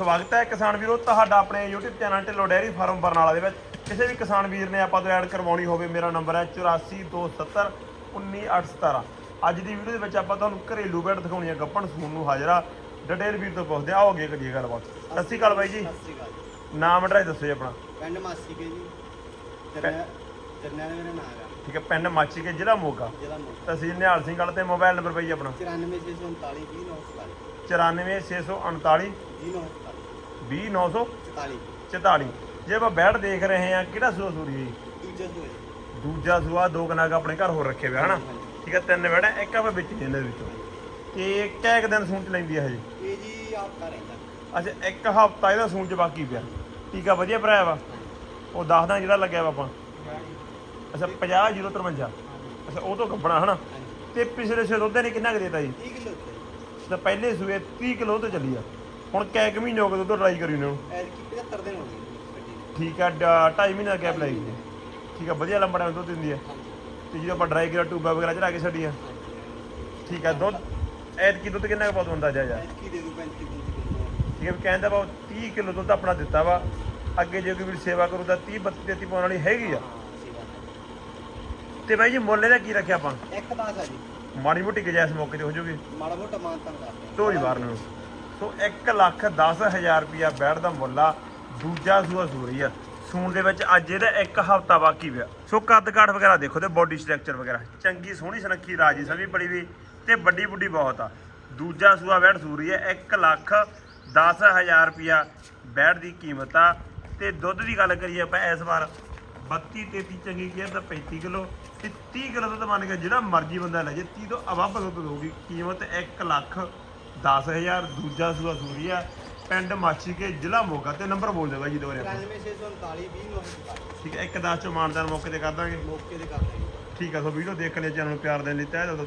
ਸਵਾਗਤ ਹੈ ਕਿਸਾਨ ਵੀਰੋ ਤੁਹਾਡਾ ਆਪਣੇ YouTube channel Dhillon dairy farm Barnala ਦੇ ਵਿੱਚ। ਕਿਸੇ ਵੀ ਕਿਸਾਨ ਵੀਰ ਨੇ ਆਪਾਂ ਤੋਂ ਐਡ ਕਰਵਾਉਣੀ ਹੋਵੇ ਮੇਰਾ ਨੰਬਰ ਹੈ 8427 19817 ਅੱਜ ਦੀ ਵੀਡੀਓ ਦੇ ਵਿੱਚ ਆਪਾਂ ਤੁਹਾਨੂੰ ਘਰੇਲੂ ਬੈਡ ਦਿਖਾਉਣੀ ਹੈ ਗੱਪਣ ਸੂਨ ਨੂੰ ਹਾਜ਼ਰਾ ਡਿਟੇਲ ਵੀਰ ਤੋਂ ਪੁੱਛਦੇ ਆਓ ਅੱਗੇ ਕਰੀਏ ਗੱਲਬਾਤ। ਸਤਿ ਸ਼੍ਰੀ ਅਕਾਲ ਬਾਈ ਜੀ। ਸਤਿ ਸ਼੍ਰੀ ਅਕਾਲ। ਨਾਮ ਐਡਰੈਸ ਦੱਸੋ ਜੀ ਆਪਣਾ। ਪਿੰਡ ਮਾਸੀ ਕੇ ਜੀ। ਮੇਰਾ ਨਾਮ ਹੈ ਠੀਕ ਹੈ ਪਿੰਡ ਮਾਚੀ ਕੇ ਜ਼ਿਲ੍ਹਾ ਮੋਗਾ। ਜ਼ਿਲ੍ਹਾ ਮੋਗਾ। ਤਹਿਸੀਲ ਨਿਹਾਲ ਸਿੰਘ ਵਾਲਾ ਤੇ ਮੋਬਾਈਲ ਨੰਬਰ ਬਾਈ ਆਪਣਾ। 94639 20944 94649 20944 20944 44 ਜੇ ਆਪਾਂ ਬੈਡ ਦੇਖ ਰਹੇ ਹਾਂ ਕਿਹੜਾ ਸੂਆ ਸੂਰੀ ਹੈ? ਦੂਜਾ ਸੂਏ ਦੂਜਾ ਸੂਆ ਦੋ ਕਨਾਗ ਆਪਣੇ ਘਰ ਹੋਰ ਰੱਖੇ ਹੋਏ ਹਨਾ। ਠੀਕ ਹੈ ਤਿੰਨ ਬੈਡ ਇੱਕ ਆਪਾਂ ਵਿੱਚ ਇਹਨਾਂ ਦੇ ਵਿੱਚੋਂ। ਤੇ ਕਿਹ ਦਿਨ ਸੂਣ ਚ ਲੈਂਦੀ ਹੈ ਹਜੇ ਇਹ ਜੀ ਆਪਕਾ ਰਹਿੰਦਾ। ਅੱਛਾ ਇੱਕ ਹਫਤਾ ਇਹਦਾ ਸੂਣ ਚ ਬਾਕੀ ਪਿਆ। ਟੀਕਾ ਵਧੀਆ ਭਰਾਇਆ ਵਾ। ਉਹ ਦੱਸਦਾ ਜਿਹੜਾ ਲੱਗਿਆ ਵਾ ਆਪਾਂ। ਅੱਛਾ 50 053 ਅੱਛਾ ਉਹ ਤੋਂ ਕੱਪਣਾ ਹਨਾ? ਤੇ ਪਿਛਲੇ ਸੇ ਦੁੱਧ ਨੇ ਕਿੰਨਾ ਕੁ ਦੇਤਾ ਜੀ? 30 ਕਿਲੋ ਤਾਂ ਪਹਿਲੇ ਸੂਏ 30 ਕਿਲੋ ਤੇ ਚੱਲੀ ਆ। ਹੁਣ ਕੈ ਕੁ ਮਹੀਨੇ ਹੋ ਗਏ ਦੁੱਧ ਟਰਾਈ ਕਰੀ ਨੂੰ। ਐਰ ਕੀ 75 ਦਿਨ ਹੋ ਗਏ ਗੱਡੀ ਨੂੰ। ਠੀਕ ਆ 2.5 ਮਹੀਨੇ ਦਾ ਗੈਪ ਲਾਈ ਗਈ ਠੀਕ ਆ ਵਧੀਆ ਲੰਬੜਾ ਦੁੱਧ ਦਿੰਦੀ ਆ। ਹਾਂਜੀ। ਤੇ ਜਦੋਂ ਆਪਾਂ ਡਰਾਈ ਕਰਾ ਟੂਬਾ ਵਗੈਰਾ ਚੜਾ ਕੇ ਛੱਡੀਆਂ। ਠੀਕ ਆ ਦੁੱਧ ਐਤ ਕੀ ਦੁੱਧ ਕਿੰਨਾ ਕੁ ਪਾਉ ਹੁੰਦਾ ਜਾ ਜਾ। ਐਰ ਕੀ ਦੇ ਦੂ 35 ਕਿਲੋ। ਠੀਕ ਹੈ ਕਹਿੰਦਾ ਵਾ 30 ਕਿਲੋ ਦੁੱਧ ਆਪਣਾ ਦਿੱਤਾ ਵਾ। ਅੱਗੇ ਜੇ ਕੋਈ ਵੀ ਸੇਵਾ ਕਰੂ ਤਾਂ 30 32 33 ਪਾਉਣ ਵਾਲੀ ਹੈਗੀ ਆ। ਤੇ ਬਾਈ ਜੀ ਮੁੱਲ ਇਹਦਾ ਕੀ ਰੱਖਿਆ ਆਪਾਂ? ਇੱਕ ਦਾਸ ਆ ਜੀ। ਮਾੜੀ ਮੋਟੀ ਗਜੈਸ ਮੌਕੇ ਤੇ ਹੋ ਜੂਗੀ। ਮਾੜਾ ਮੋਟਾ ਮਾਨਤਨ ਕਰਦੇ। ਢੋਲੀ ਬਾਹਰ ਨੂੰ। ਸੋ 1 ਲੱਖ 10 ਹਜ਼ਾਰ ਰੁਪਿਆ ਬੈਠ ਦਾ ਮੁੱਲ ਆ, ਦੂਜਾ ਸੂਆ ਸੂਰੀ ਆ। ਸੂਣ ਦੇ ਵਿੱਚ ਅੱਜ ਇਹਦਾ ਇੱਕ ਹਫਤਾ ਬਾਕੀ ਪਿਆ। ਸੋ ਕੱਦ ਕਾਠ ਵਗੈਰਾ ਦੇਖੋ ਤੇ ਬੋਡੀ ਸਟਰਕਚਰ ਵਗੈਰਾ। ਚੰਗੀ ਸੋਹਣੀ ਸੁਨੱਖੀ ਰਾਜੀ ਸਮੀ ਬੜੀ ਵੀ ਤੇ ਵੱਡੀ ਬੁੱਢੀ ਬਹੁਤ ਆ। ਦੂਜਾ ਸੂਆ ਬੈਠ ਸੂਰੀ ਹੈ 1 ਲੱਖ 10 ਹਜ਼ਾਰ ਰੁਪਿਆ ਬੈਠ ਦੀ ਕੀਮਤ ਆ। ਤੇ ਦੁੱਧ ਦੀ ਗੱਲ ਕਰੀਏ ਆਪਾਂ, ਇਸ ਵਾਰ 32 33 ਚੰਗੀ ਕੇਅਰ ਦਾ 35 ਕਿਲੋ ਤੇ 30 ਕਿਲੋ ਦੁੱਧ ਮੰਨ ਕੇ ਜਿਹੜਾ ਮਰਜ਼ੀ ਬੰਦਾ ਲੈ ਜੇ 30 ਤੋਂ ਅਵੱਬ ਦੁੱਧ ਦਊਗੀ। ਕੀਮਤ 1 ਲੱਖ 10000 ਦੂਜਾ ਸੂਆ ਸੂਰੀ ਆ ਪਿੰਡ ਮਾਛੀ ਕੇ ਜ਼ਿਲ੍ਹਾ ਮੋਗਾ ਤੇ ਨੰਬਰ ਬੋਲ ਦਿਓ ਬਾਈ ਜੀ ਦੁਬਾਰੇ ਆਪਾਂ 94639 20944 ਠੀਕ ਹੈ ਇੱਕ 10 ਚੋਂ ਮਾਨਦਾਰ ਮੌਕੇ ਤੇ ਕਰ ਦਾਂਗੇ। ਮੌਕੇ ਤੇ ਜੀ। ਠੀਕ ਆ ਸੋ ਵੀਡੀਓ ਦੇਖਣ ਲਈ ਚੈਨਲ ਨੂੰ ਪਿਆਰ ਦੇਣ ਲਈ ਤਹਿ ਦਿਲ ਤੋਂ